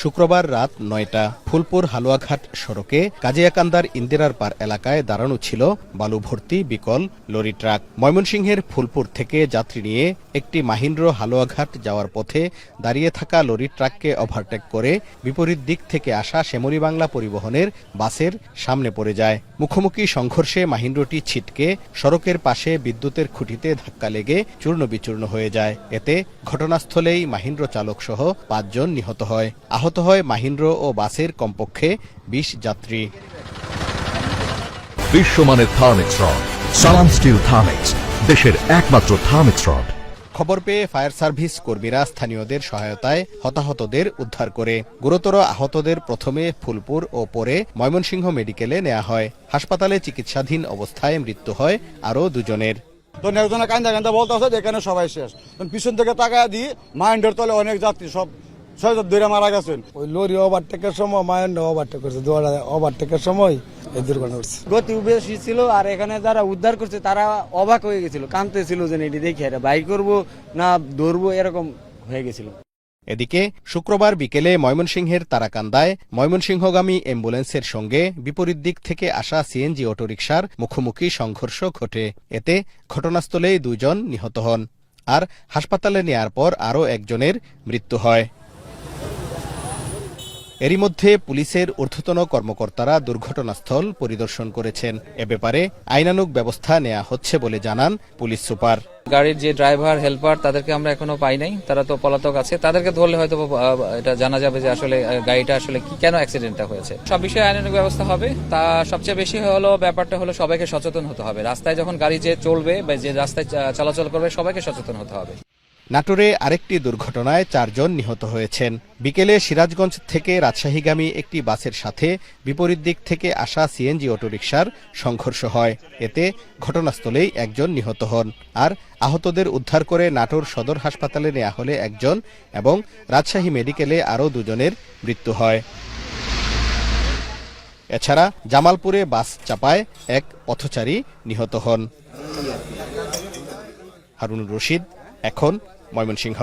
শুক্রবার রাত নয়টা ফুলপুর হালুয়াঘাট সড়কে কাজিয়াকান্দার ইন্দিরার পার এলাকায় দাঁড়ানো ছিল বালু ভর্তি বিকল লরি ট্রাক। ময়মনসিংহের ফুলপুর থেকে যাত্রী নিয়ে একটি মাহিন্দ্র হালুয়াঘাট যাওয়ার পথে দাঁড়িয়ে থাকা লরি ট্রাককে ওভারটেক করে বিপরীত দিক থেকে আসা শ্যামলী বাংলা পরিবহনের বাসের সামনে পড়ে যায়। মুখোমুখি সংঘর্ষে মাহিন্দ্রটি ছিটকে সড়কের পাশে বিদ্যুতের খুঁটিতে ধাক্কা লেগে চূর্ণ বিচূর্ণ হয়ে যায়। এতে ঘটনাস্থলেই মাহিন্দ্র চালক সহ পাঁচজন নিহত হয়। আহত হয় মাহিন্দ্র ও বাসের কমপক্ষে বিশ যাত্রী। বিশ্বমানের থার্মিক্স রড সালাম স্টিল থার্মিক্স দেশের একমাত্র থার্মিক্স রড। খবর পেয়ে ফায়ার সার্ভিস কর্মীরা স্থানীয়দের সহায়তায় হতাহতদের উদ্ধার করে। গুরুতর আহতদের প্রথমে ফুলপুর ও পরে ময়মনসিংহ মেডিকেলে নেওয়া হয়। হাসপাতালে চিকিৎসাধীন অবস্থায় মৃত্যু হয় আরও দুজনের। তো একজনে কান্দা কান্দা বলতে আছে এখানে সবাই শেষ। পিছন থেকে তাকায় দিয়ে মাইন্ডের তলে অনেক যাত্রী সব ছয় দূরে মারা গেছেন। ওই লরি ওভারটেকের সময় মায়ন ওভারটেক করছে দৌড়া ওভারটেকের সময় এই দুর্ঘটনা ঘটছে। গতি বেশি ছিল আর এখানে যারা উদ্ধার করছে তারা অবাক হয়ে গেছিল কাঁদতেছিল যে এটি দেখি আরে বাইক করব না দৌড়বো এরকম হয়ে গেছিল। এদিকে শুক্রবার বিকেলে ময়মনসিংহের তারাকান্দায় ময়মনসিংহগামী অ্যাম্বুলেন্সের সঙ্গে বিপরীত দিক থেকে আসা সিএনজি অটোরিকশার মুখোমুখি সংঘর্ষ ঘটে। এতে ঘটনাস্থলেই দুজন নিহত হন। আর হাসপাতালে নেয়ার পর আরও একজনের মৃত্যু হয়। এরই মধ্যে পুলিশের ঊর্ধ্বতন কর্মকর্তারা দুর্ঘটনাস্থল পরিদর্শন করেছেন। এ ব্যাপারে আইনানুগ ব্যবস্থা নেওয়া হচ্ছে বলে জানান পুলিশ সুপার। গাড়ির যে ড্রাইভার, হেল্পার, তাদেরকে আমরা এখনও পাই নাই। তারা তো পলাতক আছে। তাদেরকে ধরলে হয়তো এটা জানা যাবে যে আসলে গাড়িটা আসলে কি কেন অ্যাক্সিডেন্টটা হয়েছে। সব বিষয়ে আইনানুক ব্যবস্থা হবে। তা সবচেয়ে বেশি হলো, ব্যাপারটা হলো সবাইকে সচেতন হতে হবে। রাস্তায় যখন গাড়ি যে চলবে বা যে রাস্তায় চলাচল করবে, সবাইকে সচেতন হতে হবে। নাটোরে আরেকটি দুর্ঘটনায় চারজন নিহত হয়েছেন। বিকেলে সিরাজগঞ্জ থেকে রাজশাহীগামী একটি বাসের সাথে বিপরীত দিক থেকে আসা সিএনজি অটোরিকশার সংঘর্ষ হয়। এতে ঘটনাস্থলেই একজন নিহত হন আর আহতদের উদ্ধার করে নাটোর সদর হাসপাতালে নেওয়া হলে একজন এবং রাজশাহী মেডিকেলে আরও দুজনের মৃত্যু হয়। এছাড়া জামালপুরে বাস চাপায় এক পথচারী নিহত হন। হারুনুর রশিদ, এখন ময়মনসিংহ